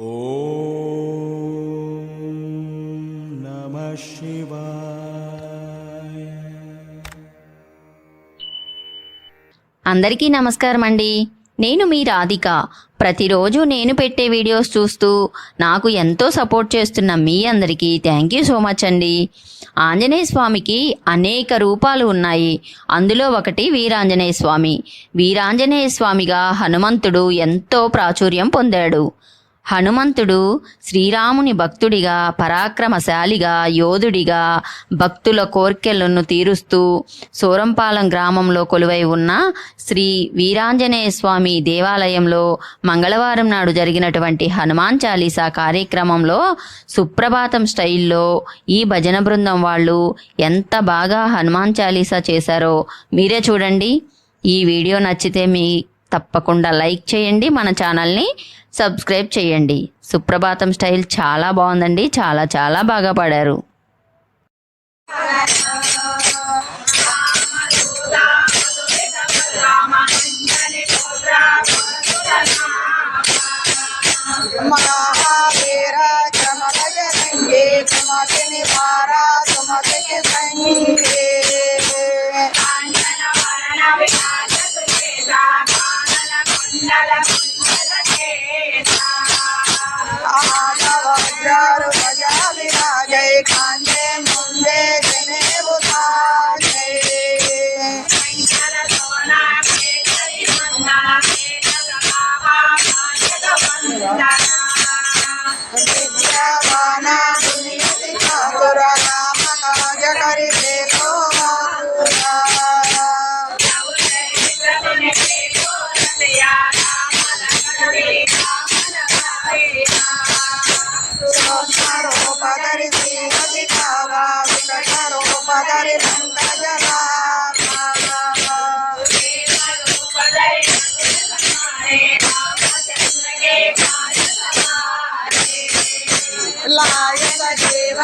నమ అందరికీ నమస్కారం అండి. నేను మీ రాధిక. ప్రతిరోజు నేను పెట్టే వీడియోస్ చూస్తూ నాకు ఎంతో సపోర్ట్ చేస్తున్న మీ అందరికీ థ్యాంక్ యూ సో మచ్ అండి. ఆంజనేయ స్వామికి అనేక రూపాలు ఉన్నాయి. అందులో ఒకటి వీరాంజనేయ స్వామి. వీరాంజనేయ స్వామిగా హనుమంతుడు ఎంతో ప్రాచుర్యం పొందాడు. హనుమంతుడు శ్రీరాముని భక్తుడిగా పరాక్రమశాలిగా యోధుడిగా భక్తుల కోర్కెలను తీరుస్తూ సూరంపాలెం గ్రామంలో కొలువై ఉన్న శ్రీ వీరాంజనేయ స్వామి దేవాలయంలో మంగళవారం నాడు జరిగినటువంటి హనుమాన్ చాలీసా కార్యక్రమంలో సుప్రభాతం స్టైల్లో ఈ భజన బృందం వాళ్ళు ఎంత బాగా హనుమాన్ చాలీసా చేశారో మీరే చూడండి. ఈ వీడియో నచ్చితే మీ తప్పకుండా లైక్ చేయండి మన ఛానల్ని సబ్స్క్రైబ్ చేయండి. సుప్రభాతం స్టైల్ చాలా బాగుందండి చాలా చాలా బాగా పాడారు. Yeah.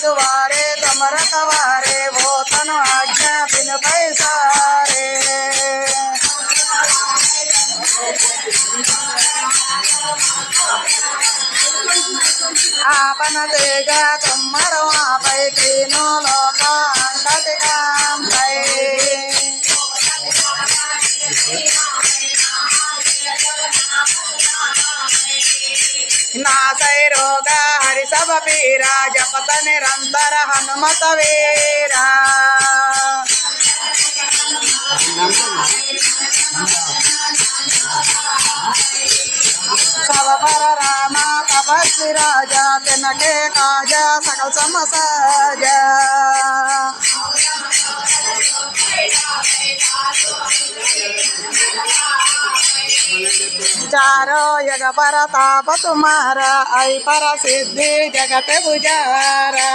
द्वारे तमर कवारे वो तन आज्ञा बिन पैसारे। आपन देगा तुमर नासै रोग हरि सब पीरा जपत निरंतर हनुमत वीरा सब पर रामा तपस्वी राजा तिनके काजा सकल समसाजा चारो यग पर ताप तुम्हारा आई पर सिद्धि जगत गुजारा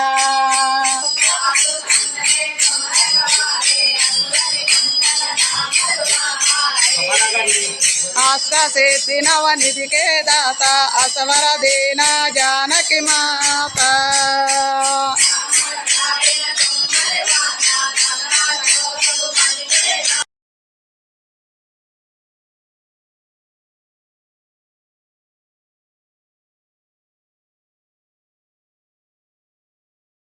अष्ट सिद्धि नव निधि के दाता असवर दीना जान